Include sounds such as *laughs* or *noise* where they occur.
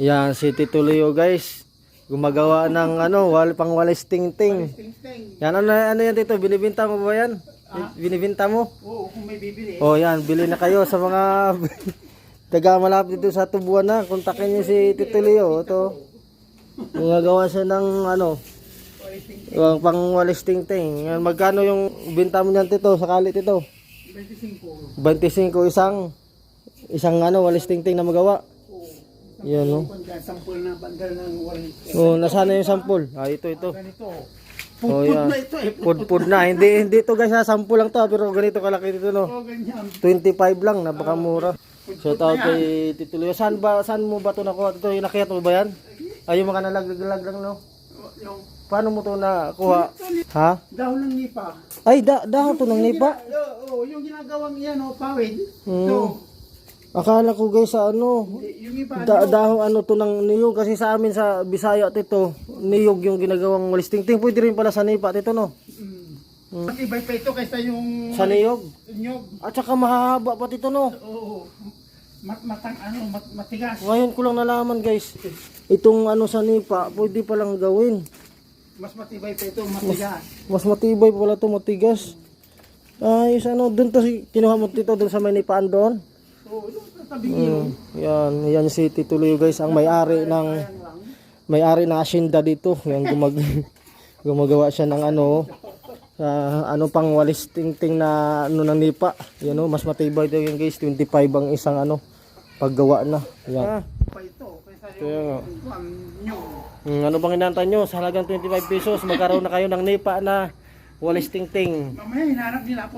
Yan, si Tito Leo guys. Gumagawa ng ano, wal pang walis ting-ting. Yan, ano, ano yan Tito? Binibinta mo ba yan? Binibinta mo? Oo, kung may bibili. Oh, yan, bili na kayo sa mga *laughs* taga malapit dito sa Tubuan na. Kontakin niyo si Tito Leo. Ito. Gumagawa siya ng ano, yung pang walis ting-ting. Yan, magkano yung binta mo niyan Tito? Sakali Tito? 25. 25 isang isang ano, walis ting-ting na magawa. Yan, no? Sampul na bandal ng walis. Oh, nasaan na yung sampol? Ah, ito, ito. Ganito. Oh, Pupud yan. na ito eh. Pud-pud na. Hindi, hindi to guys, ha. Sample lang to. Pero ganito kalaki dito, no? Oo, ganyan. 25 lang, napakamura. Shout out kay Tito Leo. Saan ba, saan mo ba to nakuha? Ito, yung nakiyat mo ba yan? Ay, yung mga nalaglag lang, no? Yung Paano mo to nakuha? Ha? dahon ng nipa. Ay, da dahon to ng nipa. Oo, yung ginagawang yan, oh, pawid. Hmm. Ito. Akala ko guys sa ano, iba, da dahon ano to ng niyog kasi sa amin sa Bisaya tito, niyog yung ginagawang walis ting Pwede rin pala sa nipa tito no. mm, matibay pa ito kaysa yung Sa niyog. nyog. At saka mahaba pa tito no. Oo. Mat matang ano, mat matigas. Ngayon ko lang nalaman guys, itong ano sa nipa, pwede palang gawin. Mas matibay pa ito, matigas. Mas matibay pala to matigas. Ayos ano, dun to si, kinuha mo tito dun sa may nipaan doon. Ilong. Yan, yan si Tito Leo guys, ang may-ari ng may-ari ng asyenda dito. Yan gumag *laughs* gumagawa siya ng ano sa ano pang walis ting-ting na ano ng nipa. Yan oh, mas matibay daw yan guys, 25 ang isang ano paggawa na. Yan. Pa ito, kaysa Kaya. Hmm, ano bang inantay nyo? Sa halagang 25 pesos, magkaroon na kayo ng nipa na walis ting-ting. Mamaya hinahanap nila ako